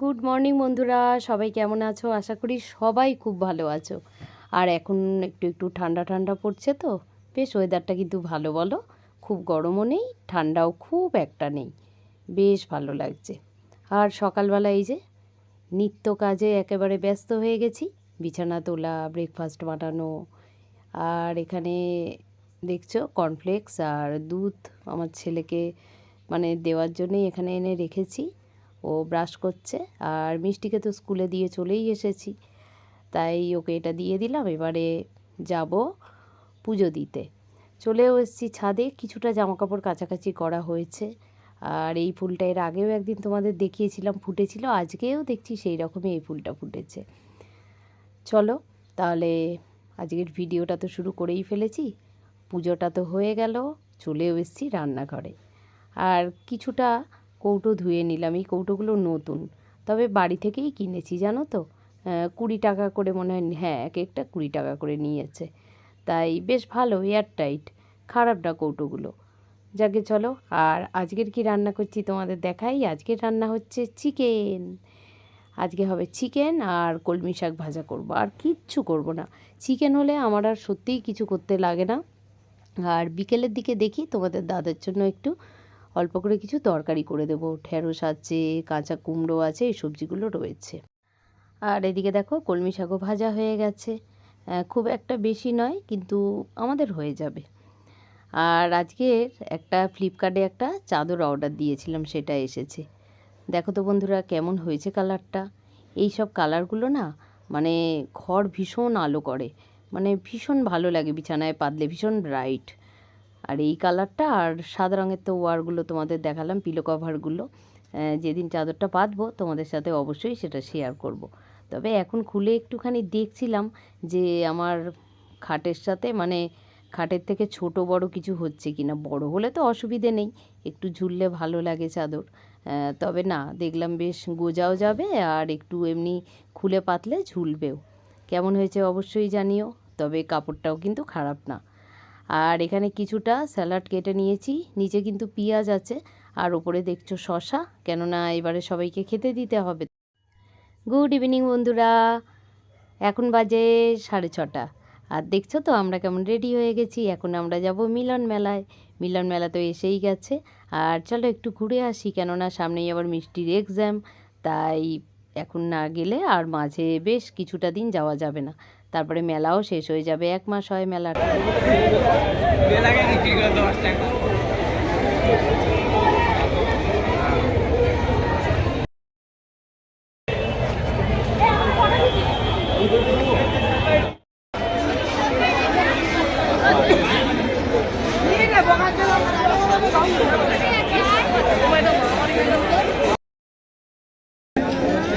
Good morning বন্ধুরা। সবাই কেমন আছো? আশা করি সবাই খুব ভালো আছো। আর এখন একটু একটু ঠান্ডা ঠান্ডা পড়ছে তো। বেশ ওয়েদারটা কিন্তু ভালো বলো। খুব গরমও নেই, ঠান্ডাও খুব একটা নেই। বেশ ভালো লাগছে। আর সকালবেলা এই যে নিত্য কাজে একেবারে ব্যস্ত হয়ে গেছি। বিছানা তোলা ব্রেকফাস্ট বানানো। আর এখানে দেখছ কর্নফ্লেক্স আর দুধ আমার ছেলেকে মানে দেওয়ার জন্যই এখানে এনে রেখেছি। ও ব্রাশ করছে আর মিষ্টিকে তো স্কুলে দিয়ে চলেই এসেছি। তাই ওকে এটা দিয়ে দিলাম, এবারে যাব পুজো দিতে। চলেও এসেছি ছাদে, কিছুটা জামাকাপড় কাছাকাছি করা হয়েছে। আর এই ফুলটা এর আগেও একদিন তোমাদের দেখিয়েছিলাম, ফুটেছিল, আজকেও দেখছি সেই রকমই এই ফুলটা ফুটেছে। চলো, তাহলে আজকের ভিডিওটা তো শুরু করেই ফেলেছি। পুজোটা তো হয়ে গেল, চলেও এসেছি রান্নাঘরে। আর কিছুটা কৌটো ধুয়ে নিলাম। এই কৌটোগুলো নতুন। তবে বাড়ি থেকেই কিনেছি, জানো তো? কুড়ি টাকা করে মনে হয় হ্যাঁ এক একটা কুড়ি টাকা করে নিয়েছে। তাই বেশ ভালো এয়ার টাইট খারাপ না কৌটোগুলো। যাকে চলো, আর আজকের কি রান্না করছি তোমাদের দেখাই? আজকের রান্না হচ্ছে চিকেন। আজকে হবে চিকেন আর কলমি শাক ভাজা করব। আর কিচ্ছু করব না। চিকেন হলে আমার আর সত্যিই কিছু করতে লাগে না। আর বিকেলের দিকে দেখি তোমাদের দাদার জন্য একটু অল্প করে কিছু তরকারি করে দেবো। ঢেঁড়স আছে, কাঁচা কুমড়ো আছে, এই সবজিগুলো রয়েছে। আর এদিকে দেখো, কলমি শাকও ভাজা হয়ে গেছে। খুব একটা বেশি নয়, কিন্তু আমাদের হয়ে যাবে। আর আজকে একটা ফ্লিপকার্টে একটা চাদর অর্ডার দিয়েছিলাম, সেটা এসেছে। দেখো তো বন্ধুরা, কেমন হয়েছে কালারটা? এই সব কালারগুলো না মানে ঘর ভীষণ আলো করে। মানে ভীষণ ভালো লাগে, বিছানায় পাতলে ভীষণ ব্রাইট আর এই কালারটা আর সাদা রঙের তো ওয়ারগুলো তোমাদের দেখালাম পিলো কভারগুলো যেদিন চাদরটা পাতবো তোমাদের সাথে অবশ্যই সেটা শেয়ার করব। তবে এখন খুলে একটুখানি দেখছিলাম যে আমার খাটের সাথে মানে খাটের থেকে ছোট বড় কিছু হচ্ছে কি না বড় হলে তো অসুবিধে নেই, একটু ঝুললে ভালো লাগে চাদর। তবে না, দেখলাম বেশ গোজাও যাবে আর একটু এমনি খুলে পাতলে ঝুলবেও। কেমন হয়েছে অবশ্যই জানিও, তবে কাপড়টাও কিন্তু খারাপ না। আর এখানে কিছুটা স্যালাড কেটে নিয়েছি। নিচে কিন্তু পেঁয়াজ আছে। আর ওপরে দেখছ শশা কেননা এবারে সবাইকে খেতে দিতে হবে। গুড ইভিনিং বন্ধুরা। এখন বাজে সাড়ে ছটা। আর দেখছ তো আমরা কেমন রেডি হয়ে গেছি। এখন আমরা যাব মিলন মেলায়। মিলন মেলা তো এসেই গেছে। আর চলো একটু ঘুরে আসি। কেননা সামনেই আবার মিষ্টির এক্সাম তাই এখন না গেলে আর মাঝে বেশ কিছুটা দিন যাওয়া যাবে না। তারপরে মেলাও শেষ হয়ে যাবে, এক মাস হয় মেলাটা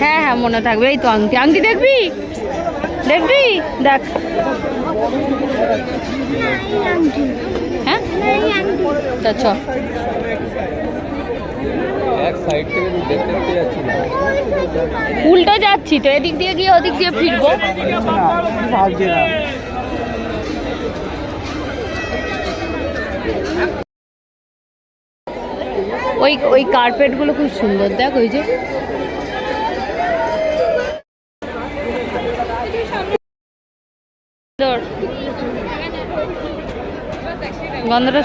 হ্যাঁ হ্যাঁ মনে থাকবে। এই তো আংটি। আংটি দেখবি? দেখবি? দেখ। হ্যাঁ? চ। উল্টো যাচ্ছি তো এদিক দিয়ে গিয়ে ওদিক দিয়ে ফিরবো। ওই ওই কার্পেটগুলো খুব সুন্দর। দেখ ওই যে গন্ধটা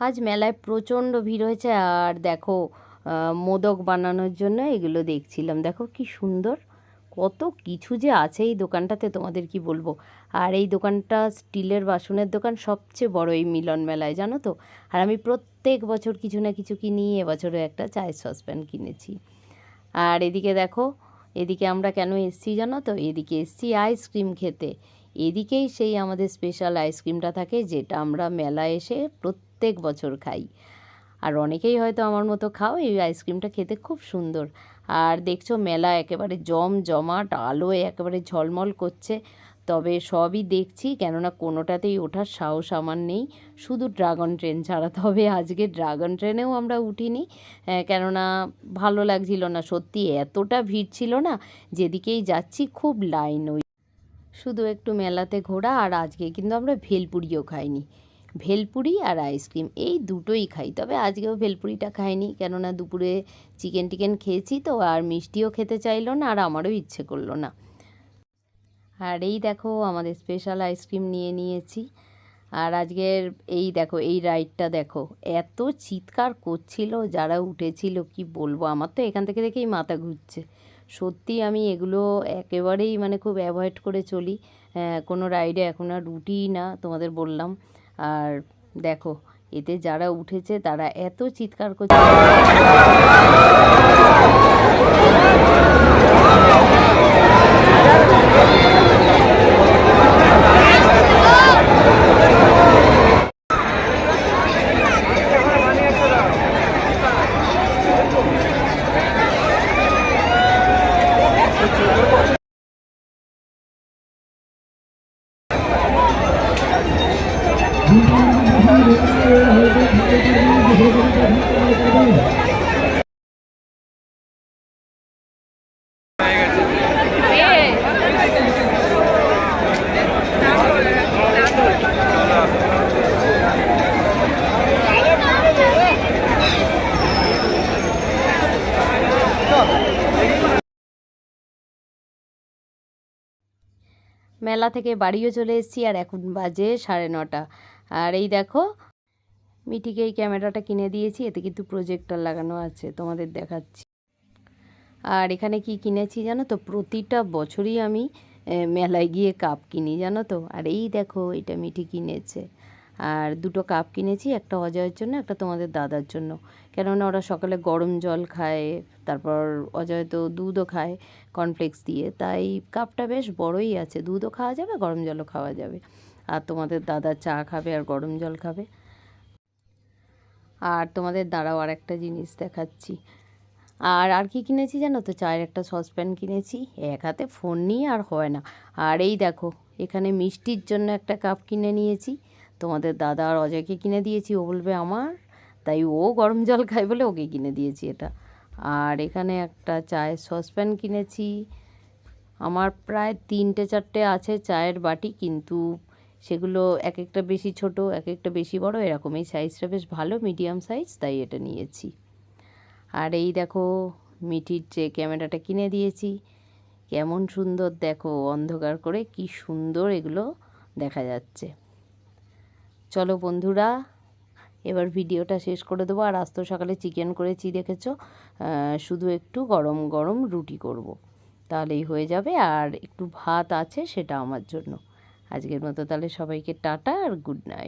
আজ মেলায় প্রচণ্ড ভিড় হয়েছে, আর দেখো মোদক বানানোর জন্য এগুলো দেখছিলাম। দেখো কি সুন্দর। কত কিছু যে আছে এই দোকানটাতে তোমাদের কি বলব? আর এই দোকানটা স্টিলের বাসনের দোকান সবচেয়ে বড় এই মিলন মেলায়, জানো তো? আর আমি প্রত্যেক বছর কিছু না কিছু কিনি, এবছরও একটা চায়ের সসপ্যান কিনেছি। আর এদিকে দেখো, এদিকে আমরা কেন এসছি জানো তো? এদিকে এসছি আইসক্রিম খেতে। এদিকেই সেই আমাদের স্পেশাল আইসক্রিমটা থাকে, যেটা আমরা মেলা এসে প্রত্যেক বছর খাই। আর অনেকেই হয়তো আমার মতো খাও, এই আইসক্রিমটা খেতে খুব সুন্দর। আর দেখছ মেলা একেবারে জম জমাট আলোয় একেবারে ঝলমল করছে। তবে সবই দেখছি, কেননা কোনোটাতেই ওঠার সাহস আমার নেই। শুধু ড্রাগন ট্রেন ছাড়া। তবে আজকে ড্রাগন ট্রেনেও আমরা উঠিনি। কেননা ভালো লাগছিল না। সত্যি এতটা ভিড় ছিল না, যেদিকেই যাচ্ছি খুব লাইন ওই। শুধু একটু মেলাতে ঘোরা, আর আজকে কিন্তু আমরা ভেলপুরিও খাইনি। ভেলপুরি আর আইসক্রিম, এই দুটোই খাই। তবে আজকেও ভেলপুরিটা খাইনি, কেননা দুপুরে চিকেন টিকেন খেয়েছি তো, আর মিষ্টিও খেতে চাইলো না, আর আমারও ইচ্ছে করল না। আর এই দেখো, আমাদের স্পেশাল আইসক্রিম নিয়ে নিয়েছি। আর আজকের এই দেখো, এই রাইডটা দেখো, এত চিৎকার করছিল, যারা উঠেছিল, কি বলব? আমার তো এখান থেকে দেখেই মাথা ঘুরছে। সত্যি আমি এগুলো একেবারেই মানে খুব অ্যাভয়েড করে চলি। কোনো রাইডে এখন আর রুটি না, তোমাদের বললাম। আর দেখো এতে যারা উঠেছে তারা এত চিৎকার করছে মেলা থেকে বাড়িও চলে এসেছি আর এখন বাজে সাড়ে নটা। আর এই দেখো মিঠিকে এই ক্যামেরাটা কিনে দিয়েছি, এতে কিন্তু প্রজেক্টর লাগানো আছে, তোমাদের দেখাচ্ছি। আর এখানে কি কিনেছি জানো তো, প্রতিটা বছরই আমি মেলায় গিয়ে কাপ কিনি জানো তো। আর এই দেখো, এটা মিঠি কিনেছে। আর দুটো কাপ কিনেছি, একটা অজয়ের জন্য, একটা তোমাদের দাদার জন্য। কেননা ওরা সকালে গরম জল খায়, তারপর অজয় তো দুধও খায় কর্নফ্লেক্স দিয়ে। তাই কাপটা বেশ বড়ই আছে, দুধও খাওয়া যাবে, গরম জলও খাওয়া যাবে। আর তোমাদের দাদা চা খাবে আর গরম জল খাবে। আর তোমাদের দাঁড়াও আর একটা জিনিস দেখাচ্ছি। আর আর কি কিনেছি জানো তো? চায়ের একটা সসপ্যান কিনেছি। এক হাতে ফোন নিয়ে আর হয় না। আর এই দেখো, এখানে মিষ্টির জন্য একটা কাপ কিনে নিয়েছি। তোমাদের দাদা আর অজয়কে কিনে দিয়েছি, ও বলবে আমার। তাই ও গরম জল খায় বলে ওকে কিনে দিয়েছি এটা। আর এখানে একটা চায়ের সসপ্যান কিনেছি। আমার প্রায় তিনটে চারটে আছে চায়ের বাটি, কিন্তু সেগুলো এক একটা বেশি ছোট এক একটা বেশি বড়, এরকম। এই সাইজটা বেশ ভালো মিডিয়াম সাইজ তাই এটা নিয়েছি। আর এই দেখো, মিঠির যে ক্যামেরাটা কিনে দিয়েছি, কেমন সুন্দর দেখো, অন্ধকার করে কি সুন্দর এগুলো দেখা যাচ্ছে। চলো বন্ধুরা, এবার ভিডিওটা শেষ করে দেবো। আর আজ তো সকালে চিকেন করেছি, দেখেছ? শুধু একটু গরম গরম রুটি করব। তাহলেই হয়ে যাবে। আর একটু ভাত আছে, সেটা আমার জন্য। আজকের মতো তাহলে সবাইকে টাটা আর গুড নাইট